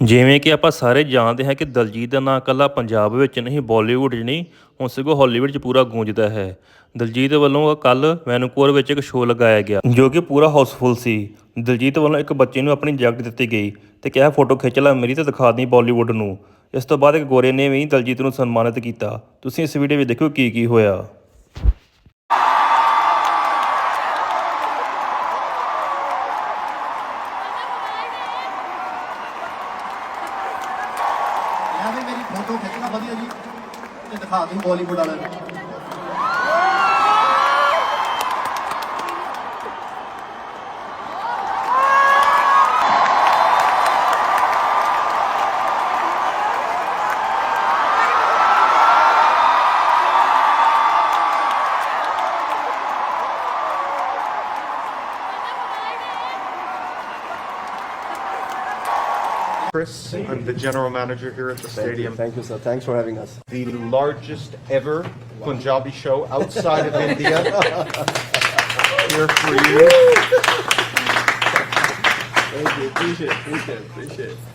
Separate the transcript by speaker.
Speaker 1: ਜਿਵੇਂ ਕਿ ਆਪਾਂ ਸਾਰੇ ਜਾਣਦੇ ਹਾਂ ਕਿ ਦਲਜੀਤ ਦਾ ਨਾਂ ਇਕੱਲਾ ਪੰਜਾਬ ਵਿੱਚ ਨਹੀਂ, ਬਾਲੀਵੁੱਡ 'ਚ ਨਹੀਂ, ਹੁਣ ਸਗੋਂ ਹਾਲੀਵੁੱਡ 'ਚ ਪੂਰਾ ਗੂੰਜਦਾ ਹੈ। ਦਲਜੀਤ ਵੱਲੋਂ ਕੱਲ ਵੈਨਕੂਵਰ ਵਿੱਚ ਇੱਕ ਸ਼ੋਅ ਲਗਾਇਆ ਗਿਆ, ਜੋ ਕਿ ਪੂਰਾ ਹਾਊਸਫੁੱਲ ਸੀ। ਦਲਜੀਤ ਵੱਲੋਂ ਇੱਕ ਬੱਚੇ ਨੂੰ ਆਪਣੀ ਜੈਕਟ ਦਿੱਤੀ ਗਈ ਤੇ ਕਿਹਾ, ਫੋਟੋ ਖਿੱਚ ਲੈ, ਮੇਰੀ ਤੇ ਦਿਖਾ ਦੇਈਂ ਬਾਲੀਵੁੱਡ ਨੂੰ। ਇਸ ਤੋਂ ਬਾਅਦ ਇੱਕ ਗੋਰੇ ਨੇ ਵੀ ਦਲਜੀਤ ਨੂੰ ਸਨਮਾਨਿਤ ਕੀਤਾ। ਤੁਸੀਂ ਇਸ ਵੀਡੀਓ ਵਿੱਚ ਦੇਖੋ ਕੀ ਕੀ ਹੋਇਆ।
Speaker 2: ਮੇਰੀ ਫੋਟੋ ਖਿੱਚਣਾ ਵਧੀਆ ਜੀ। ਤੇ ਦਿਖਾ ਦੇ ਬਾਲੀਵੁੱਡ ਵਾਲਿਆਂ ਨੂੰ।
Speaker 3: Chris, I'm the general manager here at the stadium.
Speaker 2: Thank you, sir. Thanks for having us.
Speaker 3: The largest ever Punjabi show outside of India. Here for you.
Speaker 2: Thank you. Appreciate it. Appreciate it. Appreciate it.